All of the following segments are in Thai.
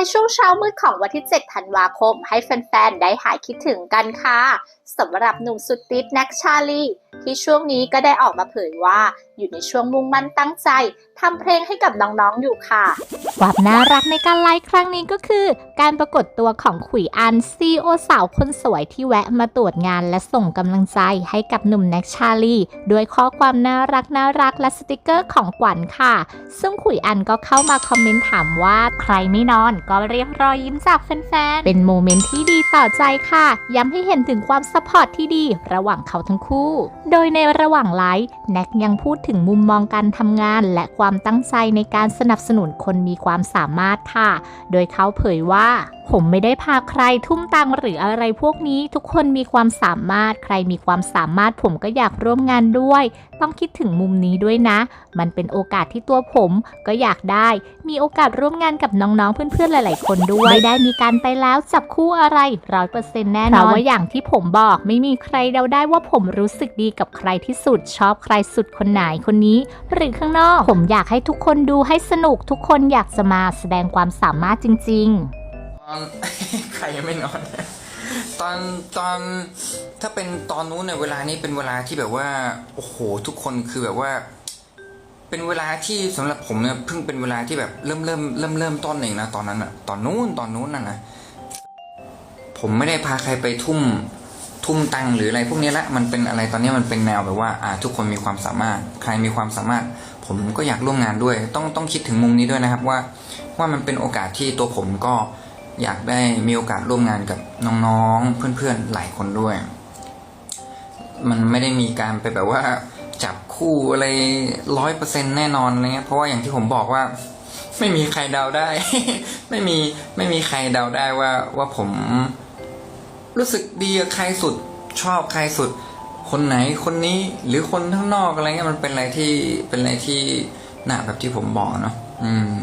ายช่วงเช้ามืดของวันที่ 7 ธันวาคม ให้แฟนๆ ได้หายคิดถึงกันค่ะสำหรับหนุ่มสุดติดแน็กชาลีที่ช่วงนี้ก็ได้ออกมาเผยว่า อยู่ในช่วงมุ่งมั่นตั้งใจ ทำเพลงให้กับน้องๆอยู่ค่ะ ความน่ารักในการไลฟ์ครั้งนี้ก็คือ การปรากฏตัวของขุยอันซีโอสาวคนสวยที่แวะมาตรวจงานและส่งกำลังใจให้กับหนุ่มแน็กชาลีด้วยข้อความน่ารักน่ารักและสติกเกอร์ของขวัญค่ะ ซึ่งขุยอันก็เข้ามาคอมเมนต์ถามว่าใครไม่นอนก็เรียกรอยยิ้มจากแฟนๆ เป็นโมเมนต์ที่ดีต่อใจค่ะ ย้ำให้เห็นถึงความสปอร์ตที่ดีระหว่างเขาทั้งคู่ โดยในระหว่างไลฟ์แน็กยังพูดถึงมุมมองการทำงานและความความตั้งใจในการสนับสนุนคนมีความสามารถค่ะ โดยเขาเผยว่า ผมไม่ได้พาใครทุ่มตังหรืออะไรพวกนี้ ทุกคนมีความสามารถ ใครมีความสามารถผมก็อยากร่วมงานด้วย ต้องคิดถึงมุมนี้ด้วยนะ มันเป็นโอกาสที่ตัวผมก็อยากได้ มีโอกาสร่วมงานกับน้องๆ เพื่อนๆ หลาย ๆ คนด้วย ไม่ได้มีการไปแล้วจับคู่อะไรร้อยเปอร์เซ็นต์แน่นอนเพราะว่าอย่างที่ผมบอกไม่มีใครเดาได้ว่าผมรู้สึกดีกับใครที่สุดชอบใครสุดคนไหนคนนี้ หรือข้างนอก ผมอยากให้ทุกคนดูให้สนุกทุกคนอยากจะมาแสดงความสามารถจริง ๆ อนใครยังไม่นอน ตอนตอนถ้าเป็นตอนนู้นเนี่ยเวลานี้เป็นเวลาที่แบบว่าโอ้โหทุกคนคือแบบว่า เป็นเวลาที่สำหรับผมเนี่ยเพิ่งเป็นเวลาที่แบบเริ่มเริ่มเริ่มเริ่มต้นเองนะตอนนั้นอะตอนนู้นตอนนู้นน่ะนะผมไม่ได้พาใครไปทุ่มทุ่มตังค์หรืออะไรพวกนี้ละมันเป็นอะไรตอนนี้มันเป็นแนวแบบว่าอ่าทุกคนมีความสามารถ ใครมีความสามารถ ผมก็อยากร่วมงานด้วย ต้องต้องคิดถึงมุมนี้ด้วยนะครับว่า ว่ามันเป็นโอกาสที่ตัวผมก็ อยากได้มีโอกาสร่วมงานกับน้องๆเพื่อนๆหลายคนด้วย มันไม่ได้มีการไปแบบว่าจับคู่อะไรร้อยเปอร์เซ็นแน่นอนอะเงี้ยเพราะว่าอย่างที่ผมบอกว่า ไม่มีใครเดาได้ ไม่มีไม่มีใครเดาได้ว่าว่าผม รู้สึกดีกับใครสุดชอบใครสุด คนไหนคนนี้หรือคนข้างนอกอะไรเงี้ยมันเป็นอะไรที่เป็นอะไรที่หนาแบบที่ผมบอกเนาะอืม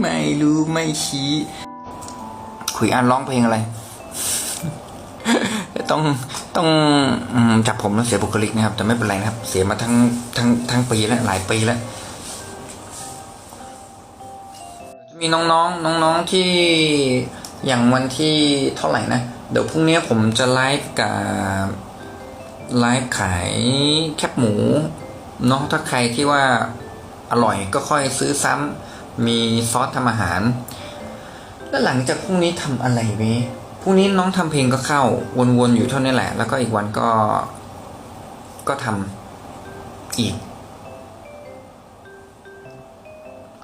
ไม่รู้ไม่ชี้คุยอ่านร้องเพลงอะไร ต้องต้องจับผมแล้วเสียบุคลิกนะครับ แต่ไม่เป็นไรนะครับ เสียมาทั้งทั้งทั้งปีแล้วหลายปีแล้วจะมีน้องๆน้องๆที่อย่างวันที่เท่าไหร่นะ เดี๋ยวพรุ่งนี้ผมจะไลฟ์กับไลฟ์ขายแคบหมูเนาะถ้าใครที่ว่าอร่อยก็ค่อยซื้อซ้ำ มีซอสทำอาหาร แล้วหลังจากพรุ่งนี้ทำอะไรเว้ยพรุ่งนี้น้องทำเพลงก็เข้า วนๆอยู่เท่านี้แหละ แล้วก็อีกวันก็ ก็ทำอีก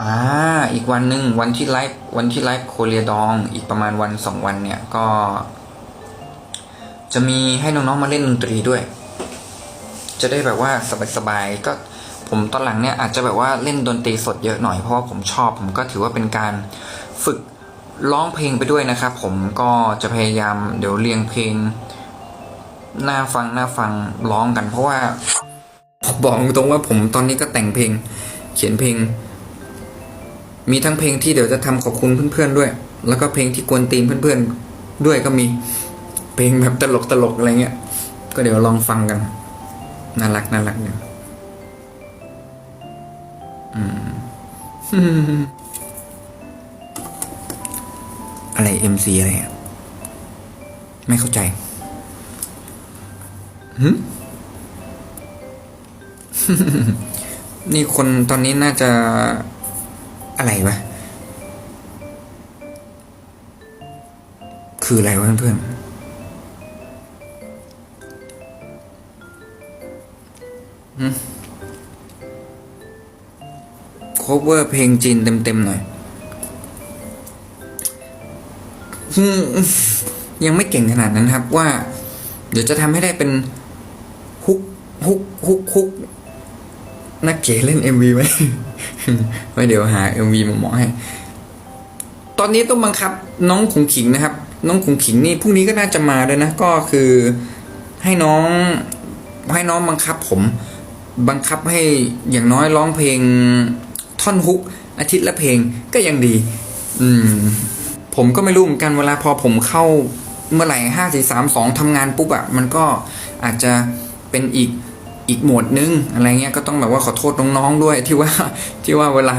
อ่าอีกวันหนึ่งวันที่ไลฟ์วันที่ไลฟ์โคเรียดอง อีกประมาณวันสองวันเนี่ยก็ จะมีให้น้องๆมาเล่นดนตรีด้วย จะได้แบบว่าสบายๆก็ ผมตอนหลังเนี่ยอาจจะแบบว่าเล่นดนตรีสดเยอะหน่อยเพราะว่าผมชอบผมก็ถือว่าเป็นการฝึกร้องเพลงไปด้วยนะครับ ผมก็จะพยายามเดี๋ยวเรียงเพลงน่าฟังน่าฟังร้องกัน เพราะว่าบอกตรงว่าผมตอนนี้ก็แต่งเพลง เขียนเพลง มีทั้งเพลงที่เดี๋ยวจะทำขอบคุณเพื่อนๆด้วย แล้วก็เพลงที่กวนตีนเพื่อนๆด้วยก็มีเพลงแบบตลกตลกๆอะไรเงี้ยก็เดี๋ยวลองฟังกันน่ารักน่ารักเนี่ย อืมอะไร MC อะไรอะ ไม่เข้าใจหึนี่คนตอนนี้น่าจะอะไรวะ คืออะไรวะเพื่อนๆหึ cover เพลงจีนเต็มๆหน่อย ยังไม่เก่งขนาดนั้นครับว่า เดี๋ยวจะทำให้ได้เป็นฮุกฮุกฮุกฮุกนักเก๋เล่น MV ไหมไว้เดี๋ยวหา MV มาเหมาะให้ ตอนนี้ต้องบังคับน้องขุงขิงนะครับ น้องขุงขิงนี่พรุ่งนี้ก็น่าจะมาด้วยนะ ก็คือให้น้องให้น้องบังคับผมบังคับให้อย่างน้อยร้องเพลง ท่อนฮุกอาทิตย์ละเพลงก็ยังดี อืม ผมก็ไม่รู้เหมือนกันเวลาพอผมเข้าเมื่อไหร่ห้าสี่สามสองทำงานปุ๊บอะมันก็อาจจะเป็นอีกอีกหมวดนึงอะไรเงี้ยก็ต้องแบบว่าขอโทษน้องๆด้วยที่ว่าที่ว่าเวลา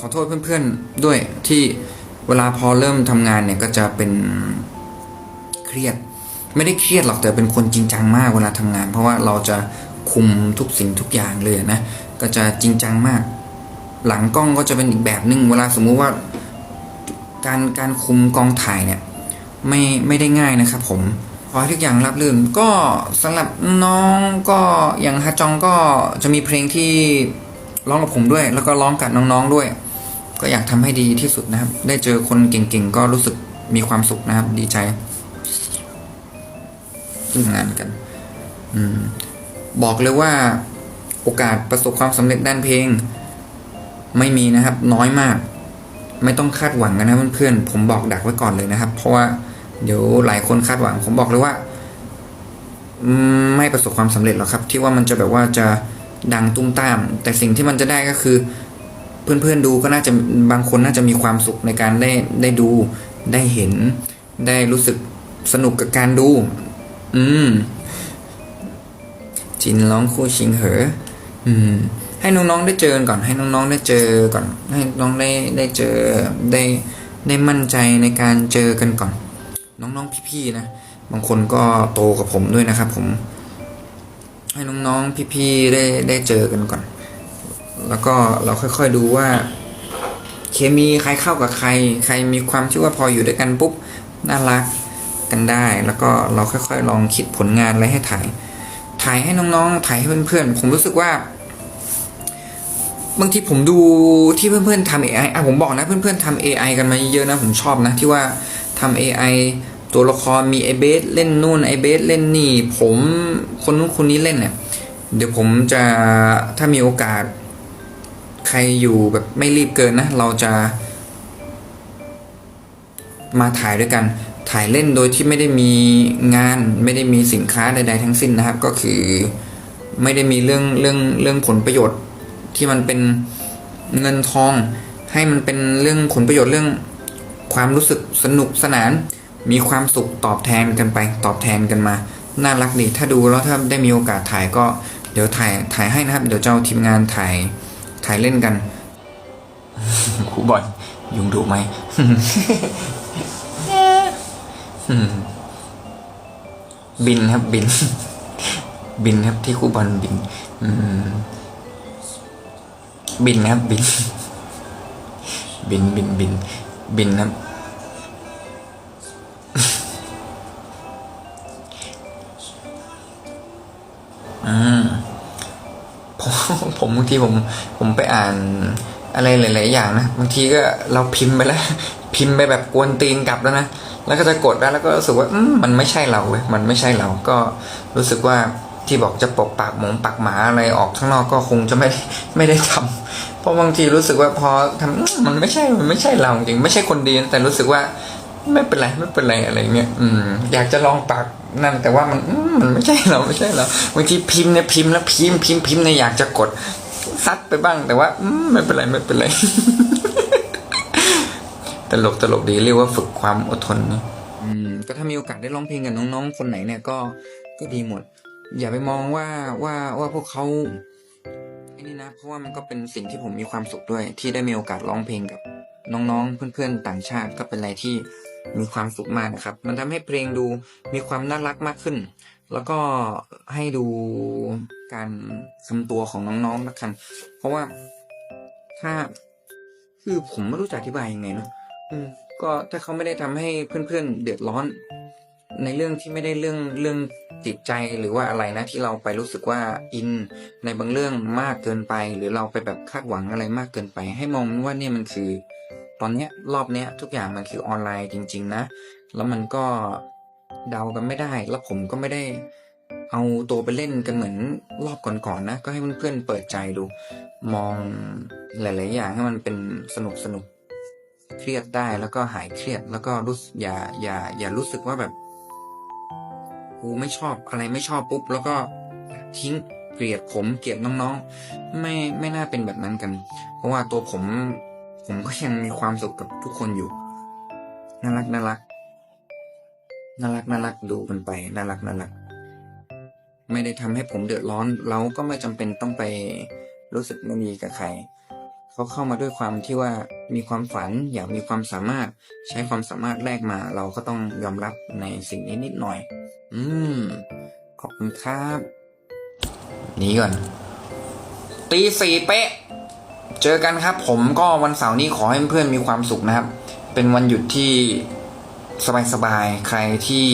ขอโทษเพื่อนๆด้วยที่เวลาพอเริ่มทำงานเนี่ยก็จะเป็นเครียด ไม่ได้เครียดหรอกแต่เป็นคนจริงจังมากเวลาทำงาน เพราะว่าเราจะคุมทุกสิ่งทุกอย่างเลยนะก็จะจริงจังมาก หลังกล้องก็จะเป็นอีกแบบหนึ่งเวลาสมมุติว่าการการคุมกองถ่ายเนี่ยไม่ไม่ได้ง่ายนะครับผมขอให้ทุกอย่างรับรื่นก็สำหรับน้องก็อย่างฮาจองก็จะมีเพลงที่ร้องกับผมด้วย แล้วก็ร้องกับน้องๆด้วย ก็อยากทำให้ดีที่สุดนะครับ ได้เจอคนเก่งๆ ก็รู้สึกมีความสุขนะครับ ดีใจที่ทำงานกันอืมบอกเลยว่าโอกาสประสบความสำเร็จด้านเพลง ไม่มีนะครับ น้อยมาก ไม่ต้องคาดหวังกันนะเพื่อนๆผมบอกดักไว้ก่อนเลยนะครับ เพราะว่าเดี๋ยวหลายคนคาดหวัง ผมบอกเลยว่า ไม่ประสบความสำเร็จหรอกครับ ที่ว่ามันจะแบบว่าจะดังตุ้มตาม แต่สิ่งที่มันจะได้ก็คือ เพื่อนๆดูก็น่าจะบางคนน่าจะมีความสุขในการได้ได้ดู ได้เห็น ได้รู้สึกสนุกกับการดู อืมจินร้องคู่ชิงเหอ อืม ให้น้องๆได้เจอก่อนให้น้องๆได้เจอก่อนให้น้องได้ได้เจอได้ได้มั่นใจในการเจอกันก่อน น้องๆพี่ๆนะบางคนก็โตกับผมด้วยนะครับ ผม ให้น้องๆพี่ๆได้ได้เจอกันก่อน แล้วก็เราค่อยๆดูว่าเคมีใครเข้ากับใคร ใครมีความที่ว่าพออยู่ด้วยกันปุ๊บน่ารักกันได้ แล้วก็เราค่อยๆ ลองคิดผลงานอะไรให้ถ่าย ถ่ายให้น้องๆ ถ่ายให้เพื่อนๆ ผมรู้สึกว่า บางทีผมดูที่เพื่อนๆทำ AI อะผมบอกนะเพื่อนๆทำ AI กันมาเยอะนะผมชอบนะ ที่ว่าทำ AI ตัวละครมีไอเบสเล่นนู่นไอเบสเล่นนี่ ผมคนนู้นคนนี้เล่นเนี่ยเดี๋ยวผมจะถ้ามีโอกาส ใครอยู่แบบไม่รีบเกินนะ เราจะ มาถ่ายด้วยกัน ถ่ายเล่นโดยที่ไม่ได้มีงาน ไม่ได้มีสินค้าใด ๆ ทั้งสิ้นนะครับ ก็คือ ไม่ได้มีเรื่องเรื่องเรื่องผลประโยชน์ ที่มันเป็นเงินทอง ให้มันเป็นเรื่องผลประโยชน์เรื่องความรู้สึกสนุกสนาน มีความสุขตอบแทนกันไป ตอบแทนกันมา น่ารักดี ถ้าดูแล้วถ้าได้มีโอกาสถ่ายก็เดี๋ยวถ่ายถ่ายให้นะครับ เดี๋ยวจะเอาทีมงานถ่ายถ่ายเล่นกันครูบอลยุงดุไหมบินครับบิน บินครับที่ครูบอลบิน อืม บินนะครับบิน บินบินบินบินครับอืมผมผมบางทีผมผมไปอ่านอะไรหลาย ๆ อย่างนะบางทีก็เราพิมพ์ไปแล้ว พิมพ์ไปแบบกวนตีนกลับแล้วนะแล้วก็จะกดแล้วแล้วก็รู้สึกว่าอมมันไม่ใช่เราเว้ยมันไม่ใช่เราก็รู้สึกว่า ที่บอกจะปกปากหมงปากหมาอะไรออกข้างนอกก็คงจะไม่ไม่ได้ทำเพราะบางทีรู้สึกว่าพอทำอืมมันไม่ใช่มันไม่ใช่เราจริงไม่ใช่คนดีแต่รู้สึกว่าไม่เป็นไรไม่เป็นไรอะไรเงี้ยอืม อยากจะลองปากนั่นแต่ว่ามันมันไม่ใช่เราไม่ใช่เราบางทีพิมพ์เนี่ยพิมพ์แล้วพิมพ์พิมพ์พิมพ์เนี่ยอยากจะกดซัดไปบ้างแต่ว่าไม่เป็นไรไม่เป็นไรตลกตลกดีเรียกว่าฝึกความอดทนนะอืม ก็ถ้ามีโอกาสได้ร้องเพลงกับน้องๆคนไหนเนี่ยก็ก็ดีหมด อย่าไปมองว่าว่าว่าพวกเขาไอ้นี่นะเพราะว่ามันก็เป็นสิ่งที่ผมมีความสุขด้วย ที่ได้มีโอกาสร้องเพลงกับน้องๆ เพื่อนๆต่างชาติก็เป็นอะไรที่มีความสุขมากนะครับ มันทำให้เพลงดูมีความน่ารักมากขึ้น แล้วก็ให้ดูการทำตัวของน้องๆละกันเพราะว่าถ้าคือผมไม่รู้จะอธิบายยังไงเนอะอืม ก็ถ้าเขาไม่ได้ทำให้เพื่อนๆเดือดร้อน ในเรื่องที่ไม่ได้เรื่องเรื่อง จิตใจหรือว่าอะไรนะที่เราไปรู้สึกว่าอินในบางเรื่องมากเกินไป หรือเราไปแบบคาดหวังอะไรมากเกินไป ให้มองว่าเนี่ยมันคือ ตอนเนี้ยรอบเนี้ยทุกอย่างมันคือออนไลน์จริง ๆ นะ แล้วมันก็เดากันไม่ได้ แล้วผมก็ไม่ได้เอาตัวไปเล่นกันเหมือนรอบก่อนๆนะก็ให้เพื่อนๆเปิดใจดู มองหลาย ๆ อย่างให้มันเป็นสนุกสนุกเครียดได้แล้วก็หายเครียดแล้วก็รู้สึกอย่าอย่าอย่ารู้สึกว่าแบบ กูไม่ชอบอะไรไม่ชอบปุ๊บ แล้วก็ทิ้งเกลียดผมเกลียดน้องๆ ไม่ไม่น่าเป็นแบบนั้นกัน เพราะว่าตัวผม ผมก็ยังมีความสุขกับทุกคนอยู่น่ารักน่ารักน่ารักน่ารักดูมันไปน่ารักน่ารักไม่ได้ทำให้ผมเดือดร้อน เราก็ไม่จำเป็นต้องไปรู้สึกไม่ดีกับใครเขาเข้ามาด้วยความที่ว่ามีความฝันอยากมีความสามารถใช้ความสามารถแลกมา เราก็ต้องยอมรับในสิ่งนี้นิดหน่อย อืม ขอบคุณครับหนีก่อน ตีสี่เป๊ะ เจอกันครับ ผมก็วันเสาร์นี้ขอให้เพื่อนๆมีความสุขนะครับ เป็นวันหยุดที่สบายๆ ใครที่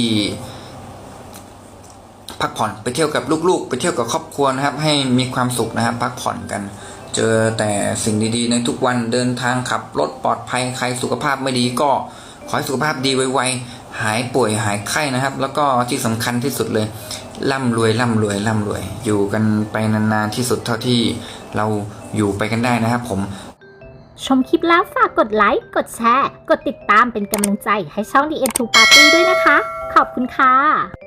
พักผ่อนไปเที่ยวกับลูกๆ ไปเที่ยวกับครอบครัวนะครับ ให้มีความสุขนะครับ พักผ่อนกัน เจอแต่สิ่งดีๆ ในทุกวันเดินทางขับรถปลอดภัยใครสุขภาพไม่ดีก็ขอให้สุขภาพดีไวๆ หายป่วยหายไข้นะครับ แล้วก็ที่สำคัญที่สุดเลยร่ำรวยร่ำรวยร่ำรวย อยู่กันไปนานๆที่สุดเท่าที่เราอยู่ไปกันได้นะครับ ผม ชมคลิปแล้วฝากกดไลค์กดแชร์ กดติดตามเป็นกำลังใจให้ช่อง The End to Party ด้วยนะคะ ขอบคุณค่ะ